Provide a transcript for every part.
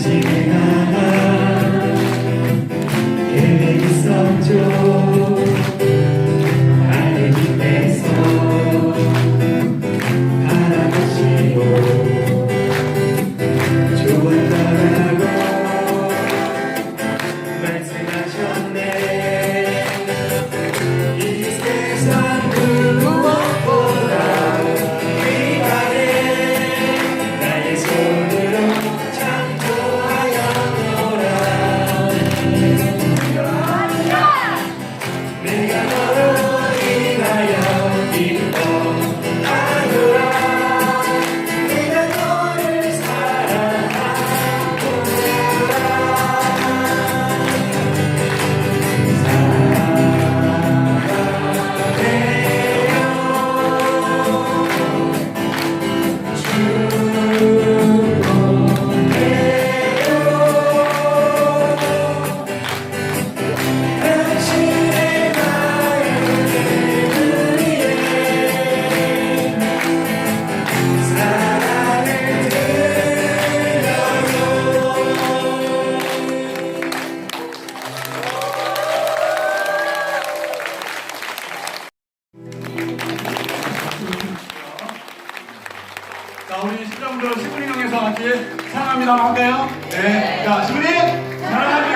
당신을 향한 시청자분들 시부리 형에서 같이 사랑합니다 할까요? 네. 자, 시부리 사랑합니다.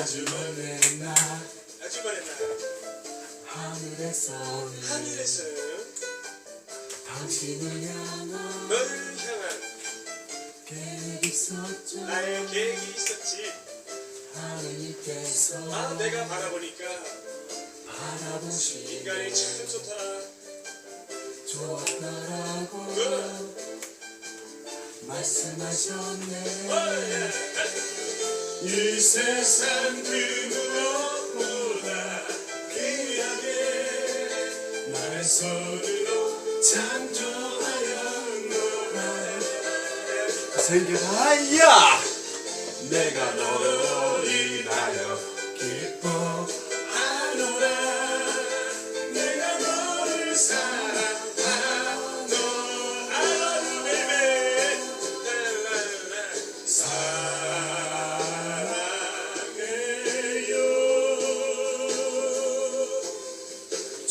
아주 먼날 아주 많은 날 하늘에서 하늘에서 당신을 향한 너를 향한 계획 있었죠. 나의 계획이 있었지. 하나님께서 아 내가 바라보니까 바라보시 인간이 참 좋더라. 좋았더라고. 말씀하셨네 이 세상 그 무엇보다 귀하게 나의 손으로 창조하였노라. 생겨야! 내가 너로